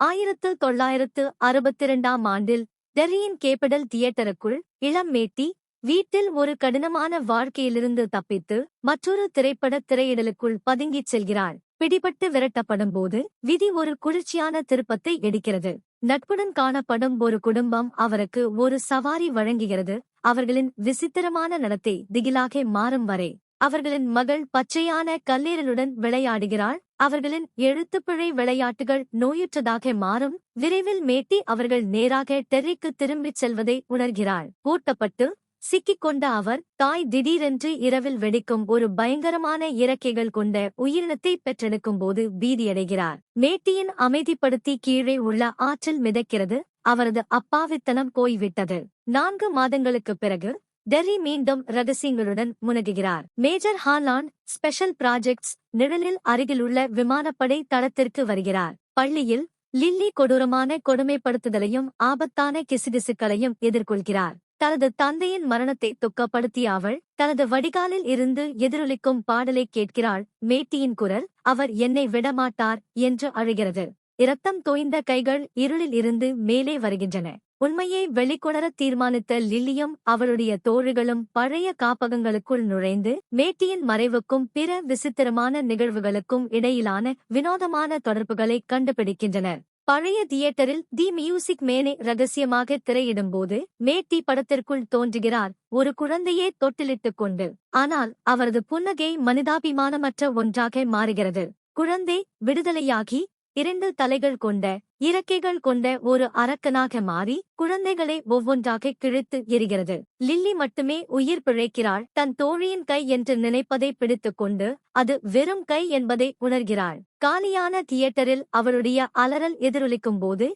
ஆயிரத்து தொள்ளாயிரத்து அறுபத்திரண்டாம் ஆண்டில் டெல்லியின் கேபிடல் தியேட்டருக்குள் இளம் மேட்டி வீட்டில் ஒரு கடினமான வாழ்க்கையிலிருந்து தப்பித்து மற்றொரு திரைப்பட திரையிடலுக்குள் பதுங்கிச் செல்கிறாள். பிடிபட்டு விரட்டப்படும் போது விதி ஒரு குளிர்ச்சியான திருப்பத்தை எடுக்கிறது. நட்புடன் காணப்படும் ஒரு குடும்பம் அவருக்கு ஒரு சவாரி வழங்குகிறது. அவர்களின் விசித்திரமான நடத்தை திகிலாக மாறும் வரை அவர்களின் மகள் பச்சையான கல்லீரலுடன் விளையாடுகிறாள். அவர்களின் எழுத்துப்பிழை விளையாட்டுகள் நோயுற்றதாக மாறும். விரைவில் மேட்டி அவர்கள் நேராக டெர்ரிக்கு திரும்பிச் செல்வதை உணர்கிறாள் பூட்டப்பட்டு சிக்கிக் கொண்ட அவர் தாய் திடீரென்று இரவில் வெடிக்கும் ஒரு பயங்கரமான இறக்கைகள் கொண்ட உயிரினத்தை பெற்றெடுக்கும் போது பீதியடைகிறார். மேட்டியின் அமைதிப்படுத்தி கீழே உள்ள ஆற்றில் மிதக்கிறது. அவரது அப்பாவித்தனம் போய்விட்டது. நான்கு மாதங்களுக்குப் பிறகு டெர்ரி மீண்டும் ரகசியங்களுடன் முனகுகிறார். மேஜர் ஹாலாண்ட் ஸ்பெஷல் ப்ராஜெக்ட்ஸ் நிழலில் அருகிலுள்ள விமானப்படை தளத்திற்கு வருகிறார். பள்ளியில் லில்லி கொடூரமான கொடுமைப்படுத்துதலையும் ஆபத்தான கிசுகிசுக்களையும் எதிர்கொள்கிறார். தனது தந்தையின் மரணத்தை துக்கப்படுத்திய அவள் தனது வடிகாலில் இருந்து எதிரொலிக்கும் பாடலை கேட்கிறாள். மேட்டியின் குரல் அவர் என்னை விடமாட்டார் என்று அழுகிறது. இரத்தம் தோய்ந்த கைகள் இருளில் இருந்து மேலே வருகின்றன. உண்மையை வெளிக்கொணர தீர்மானித்த லில்லியும் அவளுடைய தோழிகளும் பழைய காப்பகங்களுக்குள் நுழைந்து மேட்டியின் மறைவுக்கும் பிற விசித்திரமான நிகழ்வுகளுக்கும் இடையிலான வினோதமான தொடர்புகளை கண்டுபிடிக்கின்றனர். பழைய தியேட்டரில் தி மியூசிக் மேனே ரகசியமாக திரையிடும்போது மேட்டி படத்திற்குள் தோன்றுகிறார் ஒரு குழந்தையே தொட்டிலிட்டுக் கொண்டு. ஆனால் அவரது புன்னகை மனிதாபிமானமற்ற ஒன்றாக மாறுகிறது. குழந்தை விடுதலையாகி இரண்டு தலைகள் கொண்ட இறக்கைகள் கொண்ட ஒரு அரக்கனாக மாறி குழந்தைகளை ஒவ்வொன்றாக கிழித்து எரிகிறது. லில்லி மட்டுமே உயிர் பிழைக்கிறாள். தன் தோழியின் கை என்று நினைப்பதை பிடித்துக் கொண்டு அது வெறும் கை என்பதை உணர்கிறாள். காலியான தியேட்டரில் அவளுடைய அலறல் எதிரொலிக்கும் போது